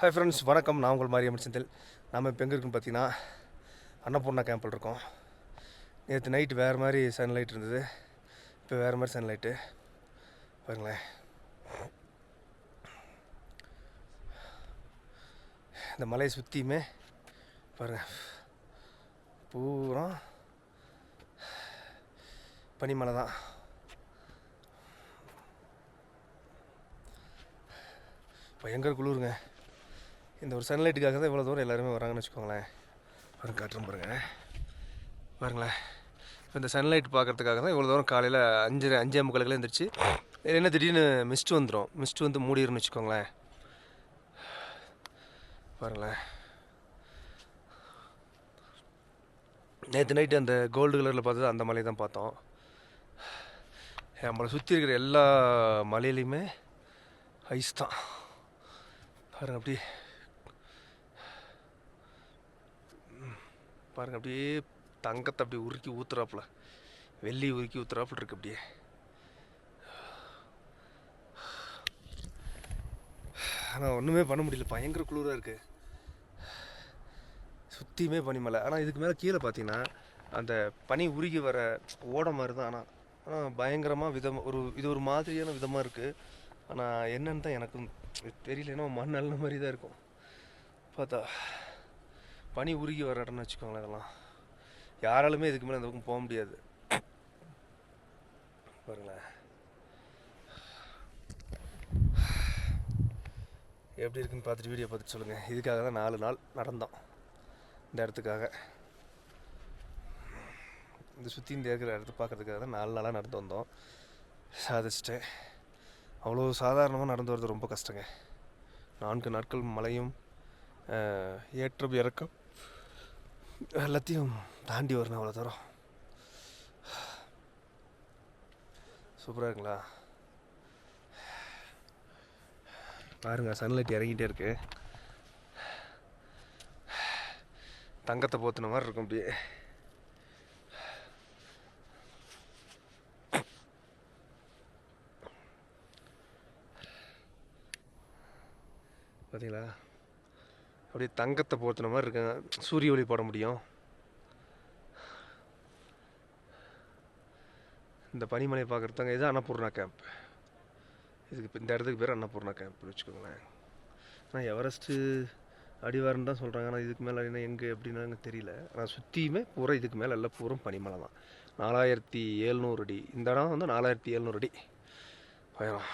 Hi friends வணக்கம். நான் உங்கள் மாரியம்மன் செந்தில். நம்ம இப்போ எங்கே இருக்குன்னு பார்த்தீங்கன்னா அன்னபூர்ணா கேம்பில் இருக்கோம். நேற்று நைட்டு வேறு மாதிரி சன்லைட் இருந்தது. இப்போ வேறு மாதிரி சன்லைட்டு பாருங்களேன். இந்த மலையை சுற்றியுமே பாருங்கள் பூரா பனிமலை தான். பயங்கர குளிருங்க. இந்த ஒரு சன்லைட்டுக்காக தான் இவ்வளோ தூரம் எல்லாருமே வராங்கன்னு வச்சுக்கோங்களேன். பாருங்க காட்டுறேன் பாருங்க. பாருங்களேன். இப்போ இந்த சன்லைட் பார்க்கறதுக்காக தான் இவ்வளோ தூரம் காலையில் அஞ்சு அஞ்சே முக்காலுக்குலாம் எழுந்திரிச்சு என்ன திடீர்னு மிஸ்ட் வந்துடும் மிஸ்ட் வந்து மூடிடும்னு வச்சுக்கோங்களேன். பாருங்களேன். நேற்று நைட்டு அந்த கோல்டு கலரில் பார்த்தது அந்த மலையை தான் பார்த்தோம். நம்மளை சுற்றி இருக்கிற எல்லா மலையிலையுமே ஐஸ் தான். பாருங்க அப்படியே பாருங்க அப்படியே தங்கத்தை அப்படியே உருக்கி ஊத்துறாப்புல. வெள்ளி உருக்கி ஊத்துறாப்புல இருக்கு அப்படியே. ஆனால் ஒன்றுமே பண்ண முடியல. பயங்கர குளிராக இருக்குது சுற்றியுமே பனிமலை ஆனால் இதுக்கு மேலே கீழே பார்த்தீங்கன்னா அந்த பனி உருகி வர ஓட மாதிரி தான் ஆனால் ஆனால் பயங்கரமாக விதம் ஒரு இது ஒரு மாதிரியான விதமாக இருக்குது ஆனால் என்னன்னு தான் எனக்கும் தெரியல. ஏன்னா மண் நல்ல மாதிரி தான் இருக்கும். பார்த்தா பனி உருகி வர இடம்னு வச்சுக்கோங்களேன் இதெல்லாம். யாராலுமே இதுக்கு மேலே அந்த பக்கம் போக முடியாது. பாருங்களேன் எப்படி இருக்குன்னு பார்த்துட்டு வீடியோ பார்த்துட்டு சொல்லுங்கள் இதுக்காக தான் நாலு நாள் நடந்தோம். இந்த இடத்துக்காக. இந்த சுற்றி இந்த இருக்கிற இடத்த பார்க்குறதுக்காக தான் நாலு நாளாக நடந்து வந்தோம். சாதிச்சிட்டேன். அவ்வளோ சாதாரணமாக நடந்து வர்றது ரொம்ப கஷ்டங்க. நான்கு நாட்கள் மழையும் ஏற்றம் இறக்கம் எல்லாத்தையும் தாண்டி வரணும் அவ்வளோ தூரம். சூப்பராக இருக்குங்களா? பாருங்க சன்லைட் இறங்கிட்டே இருக்கு. தங்கத்தை போத்துன மாதிரி இருக்கும் அப்படியே. பார்த்தீங்களா அப்படியே தங்கத்தை போர்த்தின மாதிரி இருக்குங்க. சூரிய ஒளி போட முடியும். இந்த பனிமலையை பார்க்குறதாங்க இது அன்னபூர்ணா கேம்ப் இதுக்கு இப்போ இந்த இடத்துக்கு பேர் அன்னபூர்ணா கேம்ப்னு வச்சுக்கோங்களேன். ஆனால் எவரெஸ்ட்டு அடிவாரம்னு தான் சொல்கிறாங்க ஆனால் இதுக்கு மேலே என்ன எங்கே எப்படின்னு தெரியல. ஆனால் சுற்றியுமே பூரா இதுக்கு மேலே எல்லாம் பூரம் பனிமலை தான். நாலாயிரத்தி எழுநூறு அடி. இந்த இடம் வந்து நாலாயிரத்தி எழுநூறு அடி. பயம்.